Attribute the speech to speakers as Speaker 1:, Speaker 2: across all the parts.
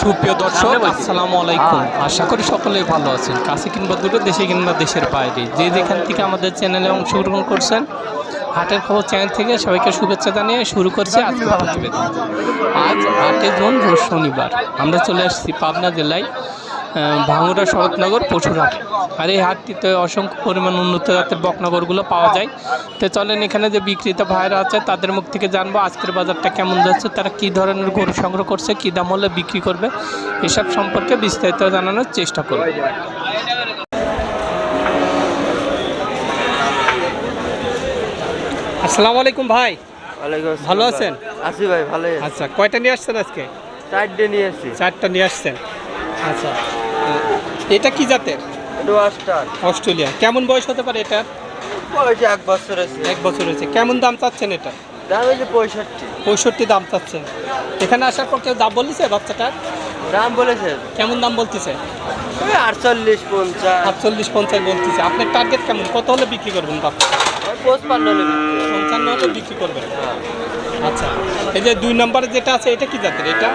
Speaker 1: সুপ্রিয় দর্শক আসসালামু আলাইকুম। আশা করি সকলে ভালো আছেন। কাছে কিংবা দূরে দেশে কিংবা দেশের বাইরে। যে যেখান থেকে আমাদের চ্যানেলে অংশগ্রহণ করছেন হাটের খবর চ্যানেল থেকে সবাইকে শুভেচ্ছা জানিয়ে শুরু করছে আজকে প্রতিবেদন। আজ আটে জুন শনিবার। আমরা চলে আসছি পাবনা জেলায়। ভাঙ্গুড়া শরৎনগর পশুরহাট। আর এই হাটটিতে অসংখ্য পরিমাণ উন্নত জাতের বকনগরগুলো পাওয়া যায়। তো চলেন এখানে যে বিক্রেতা ভাইরা আছে তাদের মুখ থেকে জানব আজকের বাজারটা কেমন যাচ্ছে তারা কী ধরনের গরু সংগ্রহ করছে কী দাম হলে বিক্রি করবে এসব সম্পর্কে বিস্তারিত জানানোর চেষ্টা করবে। আসসালামু আলাইকুম ভাই। ভালো আছেন?
Speaker 2: আছি ভাই ভালো
Speaker 1: আচ্ছা কয়টা নিয়ে আসছেন আজকে?
Speaker 2: চারটে নিয়ে আসছি
Speaker 1: চারটা নিয়ে আসছেন। আচ্ছা। এটা কি জাতের?
Speaker 2: এটা
Speaker 1: অস্ট্রেলিয়া কেমন বয়স হতে পারে
Speaker 2: বয়স এক বছর আছে
Speaker 1: এক বছর হয়েছে। কেমন দাম চাচ্ছেন এটা?
Speaker 2: দাম হয়েছে পঁয়ষট্টি।
Speaker 1: পঁয়ষট্টি দাম চাচ্ছেন। এখানে আসার পর কেউ দাম বলেছে বাচ্চাটার?
Speaker 2: দাম বলেছে।
Speaker 1: কেমন দাম বলতেছে?
Speaker 2: ওই আটচল্লিশ পঞ্চাশ।
Speaker 1: আটচল্লিশ পঞ্চাশ বলতেছে। আপনার টার্গেট কেমন? কত হলে বিক্রি করবেন বাচ্চা
Speaker 2: ওই হলে
Speaker 1: পঞ্চান্ন হলে বিক্রি করবেন। আচ্ছা। এই যে দুই নম্বরে যেটা আছে এটা কি জাতের? এটা?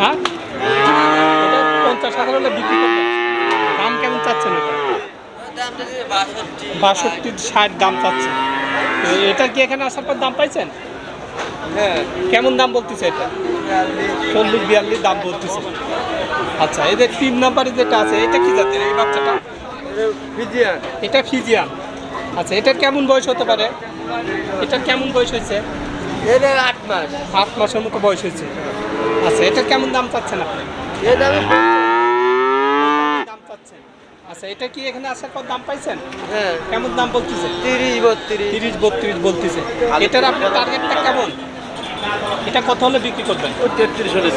Speaker 1: হ্যাঁ? এটা পঞ্চাশ হাজার হলে বিক্রি করবেন দাম কেমন চাচ্ছেন
Speaker 2: দিয়েছে বাষট্টি
Speaker 1: ষাট দাম চাচ্ছে। এ- এটা কি এখানে আসার পর দাম পাইছেন?
Speaker 2: হ্যাঁ।
Speaker 1: কেমন দাম বলতেছে এটা। চল্লিশ বিয়াল্লিশ দাম বলতেছে। আচ্ছা এদের তিন নম্বরে যেটা আছে এটা কি জাতের এই বাচ্চাটা?
Speaker 2: ফিজিয়ান।
Speaker 1: এটা ফিজিয়ান। আচ্ছা এটার কেমন বয়স হতে পারে? এটার কেমন বয়স হয়েছে?
Speaker 2: এটা আট মাস।
Speaker 1: আট মাসের মতো বয়স হয়েছে। আচ্ছা এটার কেমন দাম চাচ্ছেন আপনি?
Speaker 2: এ দামে
Speaker 1: দাম চাচ্ছেন। আচ্ছা এটা কি এখানে আসার পর দাম পাইছেন?
Speaker 2: হ্যাঁ।
Speaker 1: কেমন দাম বলতেছে?
Speaker 2: তিরিশ বত্রিশ।
Speaker 1: তিরিশ বত্রিশ বলতেছে। এটার আপনার টার্গেটটা কেমন? এটা কত হলে বিক্রি করবেন?
Speaker 2: তেত্রিশ হলে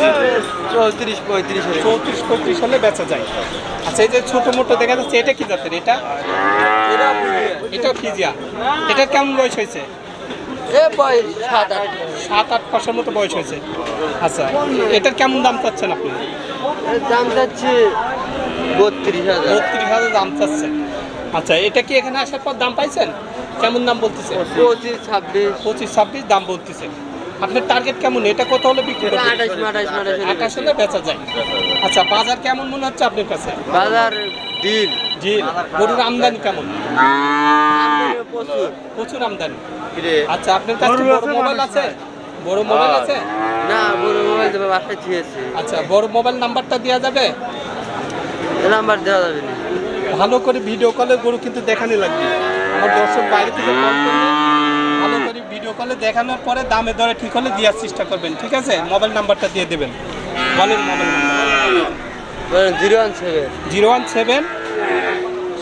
Speaker 2: চৌত্রিশ পঁয়ত্রিশ হলে।
Speaker 1: চৌত্রিশ পঁয়ত্রিশ হলে বেচা যায়। আচ্ছা এই যে ছোটো মোটো দেখা যাচ্ছে এটা কি জাতের? এটা?
Speaker 2: এটা ফিজিয়ান
Speaker 1: এটা কেমন বয়স হয়েছে?
Speaker 2: সাত আট।
Speaker 1: সাত আট মাসের মতো বয়স হয়েছে। আচ্ছা এটার কেমন দাম চাচ্ছেন আপনি?
Speaker 2: দাম যাচ্ছে বত্রিশ হাজার।
Speaker 1: বত্রিশ হাজার দাম চাচ্ছেন। আচ্ছা এটা কি এখানে আসার পর দাম পাইছেন? কেমন দাম বলতেছে
Speaker 2: পঁচিশ ছাব্বিশ।
Speaker 1: পঁচিশ ছাব্বিশ দাম বলতেছে আপনার টার্গেট কেমন? এটা কত হলে বিক্রি করবেন
Speaker 2: আঠাশ
Speaker 1: হলে বেচা যায়। আচ্ছা বাজার কেমন মনে হচ্ছে আপনার কাছে?
Speaker 2: বাজার ডিল
Speaker 1: জি গরুর আমদানি কেমন?
Speaker 2: প্রচুর।
Speaker 1: প্রচুর আমদানি। আচ্ছা আপনার কাছে বড় মোবাইল আছে? বড় মোবাইল আছে?
Speaker 2: না বড় মোবাইল দেবে বাসায়
Speaker 1: আচ্ছা বড় মোবাইল নাম্বারটা দেওয়া যাবে?
Speaker 2: নাম্বার দেওয়া যাবে না।
Speaker 1: ভালো করে ভিডিও কলে গরু কিন্তু দেখানি লাগবে। আমার দর্শক বাইরে থেকে কল করলে ভালো করে ভিডিও কলে দেখানোর পরে দামে দরে ঠিক হলে দেওয়ার চেষ্টা করবেন ঠিক আছে? মোবাইল নাম্বারটা দিয়ে দেবেন। বলেন mobile number.
Speaker 2: Zero one seven.
Speaker 1: Zero one seven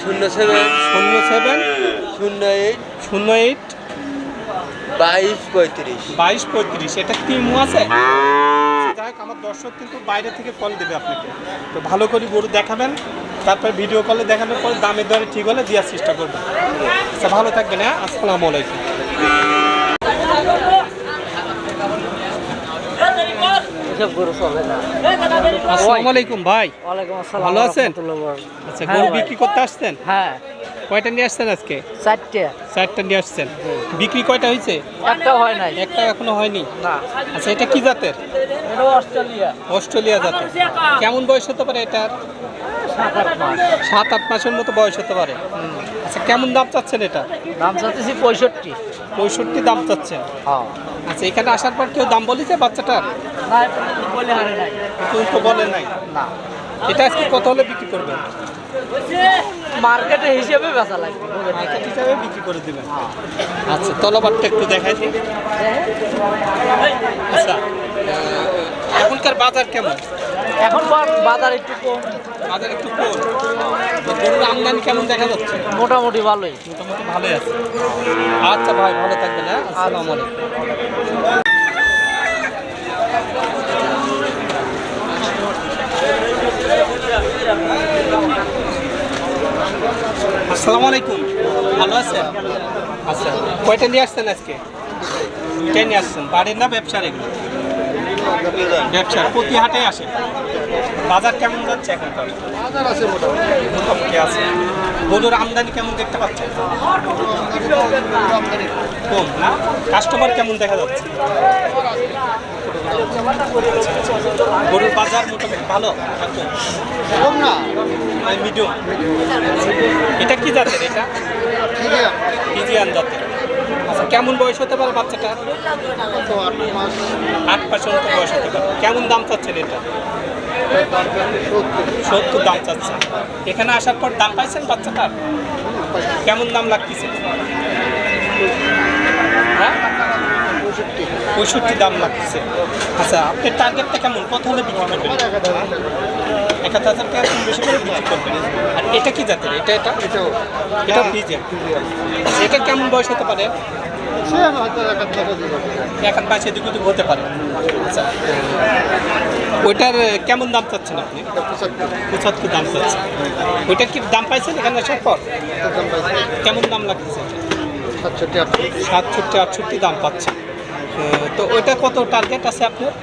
Speaker 2: শূন্য সেভেন
Speaker 1: শূন্য সেভেন
Speaker 2: শূন্য এইট
Speaker 1: শূন্য এইট
Speaker 2: বাইশ পঁয়ত্রিশ।
Speaker 1: বাইশ পঁয়ত্রিশ। এটা টিমও আছে? যাই হোক আমার দর্শক কিন্তু বাইরে থেকে কল দেবে আপনাকে। তো ভালো করে গরু দেখাবেন তারপর ভিডিও কলে দেখানোর পর দামের দরে ঠিক হলে দেওয়ার চেষ্টা করবেন। আচ্ছা ভালো থাকবেন হ্যাঁ? আসসালামু আলাইকুম।
Speaker 2: এসব গরু চলে না।
Speaker 1: আসসালামু আলাইকুম ভাই।
Speaker 2: ওয়ালাইকুম আসসালাম
Speaker 1: ভালো আছেন? আচ্ছা
Speaker 2: হ্যাঁ
Speaker 1: গরু বিক্রি করতে আসছেন?
Speaker 2: হ্যাঁ।
Speaker 1: কয়টা নিয়ে আসছেন আজকে?
Speaker 2: চারটে।
Speaker 1: চারটা নিয়ে আসছেন। বিক্রি কয়টা হয়েছে?
Speaker 2: একটাও হয় নাই।
Speaker 1: একটা এখনও হয়নি?
Speaker 2: না।
Speaker 1: আচ্ছা এটা কি জাতের?
Speaker 2: এটা অস্ট্রেলিয়া।
Speaker 1: অস্ট্রেলিয়া জাতের। কেমন বয়স হতে পারে এটার?
Speaker 2: সাত আট মাস।
Speaker 1: সাত আট মাসের মতো বয়স হতে পারে। আচ্ছা কেমন দাম চাচ্ছেন এটা?
Speaker 2: দাম চাচ্ছি পঁয়ষট্টি।
Speaker 1: পঁয়ষট্টি দাম চাচ্ছেন?
Speaker 2: হ্যাঁ।
Speaker 1: আচ্ছা এখানে আসার পর কেউ দাম বলেছে বাচ্চাটার?
Speaker 2: না বলে নাই।
Speaker 1: কেউ তো বলে নাই।
Speaker 2: না।
Speaker 1: এটা আজকে কত হলে বিক্রি করবেন?
Speaker 2: মার্কেটে হিসেবে বেচা লাগবে।
Speaker 1: মার্কেট হিসাবে বিক্রি করে দেবেন। আচ্ছা তলবারটা একটু দেখাই দিন আচ্ছা আহ, এখনকার বাজার কেমন?
Speaker 2: এখন বাজার একটু কম।
Speaker 1: বাজার একটু কম। গরুর আমদানি কেমন দেখা যাচ্ছে?
Speaker 2: মোটামুটি ভালোই।
Speaker 1: মোটামুটি ভালোই আছে। আচ্ছা ভাই ভালো থাকবেন হ্যাঁ? আসসালামু আলাইকুম। আসসালামু আলাইকুম। ভালো আছেন? আচ্ছা কয়টা নিয়ে আসছেন আজকে? কে নিয়ে আসছেন? বাড়ির না ব্যবসার এগুলো? ব্যবসা প্রতি হাটে আসে। বাজার কেমন যাচ্ছে এখনকার?
Speaker 3: বাজার আছে মোটামুটি।
Speaker 1: আছে। গরুর আমদানি কেমন দেখতে পাচ্ছেন? কম না? কাস্টমার কেমন দেখা যাচ্ছে? গরুর বাজার মোটামুটি ভালো না কম?
Speaker 3: কম না।
Speaker 1: মিডিয়াম এটা কি জাতের এটা? জাতের। কেমন বয়স হতে পারে বাচ্চাটা?
Speaker 3: আট
Speaker 1: পার্সেন্ট বয়স হতে পারে। কেমন দাম চাচ্ছেন এটা?
Speaker 3: সত্তর
Speaker 1: দাম চাচ্ছে এখানে আসার পর দাম পাইছেন বাচ্চাটার? কেমন দাম লাগতেছে? হ্যাঁ?
Speaker 3: পঁয়ষট্টি
Speaker 1: দাম লাগতেছে। আচ্ছা আপনার টার্গেটটা কেমন? কত হলে বিক্রি করবেন? এক হাজার টাকা বেশি করে বিক্রি করবেন। আর এটা কি জাতের? এটা এটা? এটা এটা কেমন বয়স হতে পারে?
Speaker 3: সে হয়তো এক
Speaker 1: এখন পাশে দিকে দিকে হতে পারে। আচ্ছা। ওইটার কেমন দাম চাচ্ছেন আপনি?
Speaker 3: পঁচাত্তর।
Speaker 1: দাম চাচ্ছেন। ওইটার কি দাম পাইছেন এখানে আসার পর? কেমন দাম লাগতেছে
Speaker 3: সাতষট্টি আটষট্টি।
Speaker 1: সাতষট্টি আটষট্টি দাম পাচ্ছে তো ওইটা কত টার্গেট আছে আপনার?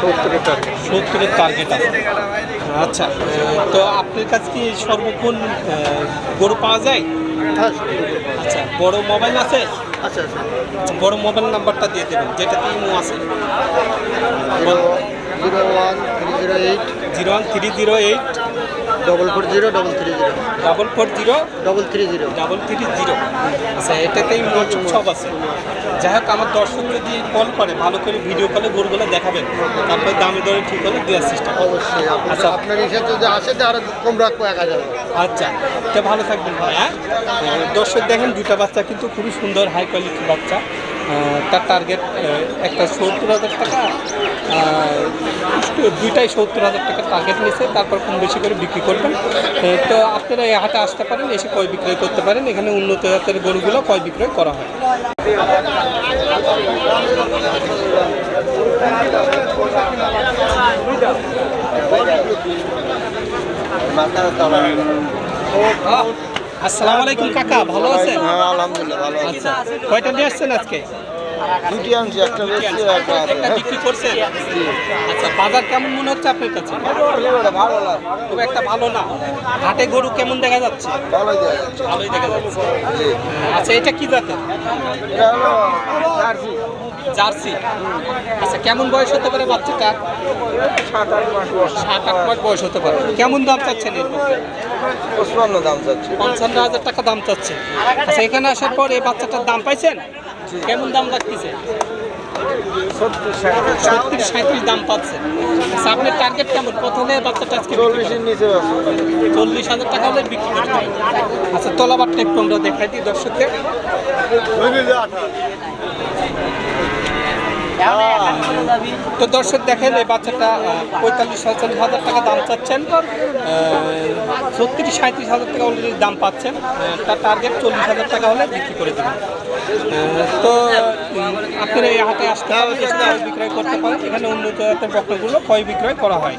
Speaker 3: সত্তরের টার্গেট
Speaker 1: সত্তরের টার্গেট আছে। আচ্ছা তো আপনার কাছে কি সর্বক্ষণ গরু পাওয়া যায়?
Speaker 3: হ্যাঁ
Speaker 1: আচ্ছা বড় মোবাইল আছে?
Speaker 3: আচ্ছা আচ্ছা।
Speaker 1: বড় মোবাইল নাম্বারটা দিয়ে দেবেন যেটা ইমো আছে।
Speaker 3: Zero one three zero eight.
Speaker 1: Zero one three zero eight.
Speaker 3: Double four zero double three zero
Speaker 1: double four zero
Speaker 3: double three zero
Speaker 1: double three zero আচ্ছা এটাতেই মোটর সব আছে। যাই হোক আমার দর্শক যদি কল করে ভালো করে ভিডিও কলে গরুগুলো দেখাবেন। তারপরে দামে দরে ঠিক হলে দেওয়ার চেষ্টা
Speaker 3: অবশ্যই
Speaker 1: আচ্ছা।
Speaker 3: আপনার ইসে যদি আসে তো আরও কম রাখব এক হাজার।
Speaker 1: আচ্ছা তো ভালো থাকবেন ভাই হ্যাঁ? দর্শক দেখেন দুটা বাচ্চা কিন্তু খুবই সুন্দর হাই কোয়ালিটির বাচ্চা। তার টার্গেট একটা সত্তর হাজার টাকা দুইটাই সত্তর হাজার টাকা টার্গেট নিয়েছে তারপর কম বেশি করে বিক্রি করবেন। তো আপনারা এই হাটে আসতে পারেন এসে কয় বিক্রয় করতে পারেন এখানে উন্নত জাতের গরুগুলো কয় বিক্রয় করা হয়। আসসালামু আলাইকুম কাকা ভালো আছেন?
Speaker 3: হ্যাঁ আলহামদুলিল্লাহ ভালো
Speaker 1: আচ্ছা কয়টা নিয়ে আসছেন আজকে?
Speaker 3: দুটি আনছি একটা বেশি একটা
Speaker 1: একটা বিক্রি করছেন? আচ্ছা বাজার কেমন মনে হচ্ছে আপনার কাছে?
Speaker 3: ভালো লাগে
Speaker 1: খুব একটা ভালো না। হাটে গরু কেমন দেখা যাচ্ছে?
Speaker 3: ভালোই দেখা যাচ্ছে।
Speaker 1: ভালোই দেখা যাচ্ছে। আচ্ছা এটা কি জাতের?
Speaker 3: এটা হলো জার্সি।
Speaker 1: জার্সি। আচ্ছা কেমন বয়স হতে পারে বাচ্চাটা
Speaker 3: সাত আট মাস বয়স।
Speaker 1: সাত আট মাস বয়স হতে পারে। কেমন দাম চাচ্ছেন এর মধ্যে?
Speaker 3: পঁচপান্ন দাম চাচ্ছে
Speaker 1: পঞ্চান্ন হাজার টাকা দাম চাচ্ছে। আচ্ছা এখানে আসার পর এই বাচ্চাটার দাম পাইছেন? কেমন দাম লাগতেছে?
Speaker 3: সত্তর
Speaker 1: সাঁত্রিশ দাম পাচ্ছেন আচ্ছা আপনার টার্গেট কেমন? প্রথমে বাচ্চাটা আজকে?
Speaker 3: চল্লিশের নিচে
Speaker 1: চল্লিশ হাজার টাকা হলে বিক্রি করে আচ্ছা তলাবারটা একটু আমরা দেখাই দিই দর্শকদের। তো দর্শক দেখেন, এই বাচ্চাটা পঁয়তাল্লিশ সাতচল্লিশ হাজার টাকা দাম চাচ্ছেন। ছত্রিশ সাঁত্রিশ হাজার টাকা অলরেডি দাম পাচ্ছেন। তার টার্গেট চল্লিশ হাজার টাকা হলে বিক্রি করে দেবেন। তো আপনারা এই হাতে আসতে হবে বিক্রয় করতে পারেন। এখানে উন্নত জাতের বক্রগুলো ক্রয় বিক্রয় করা হয়।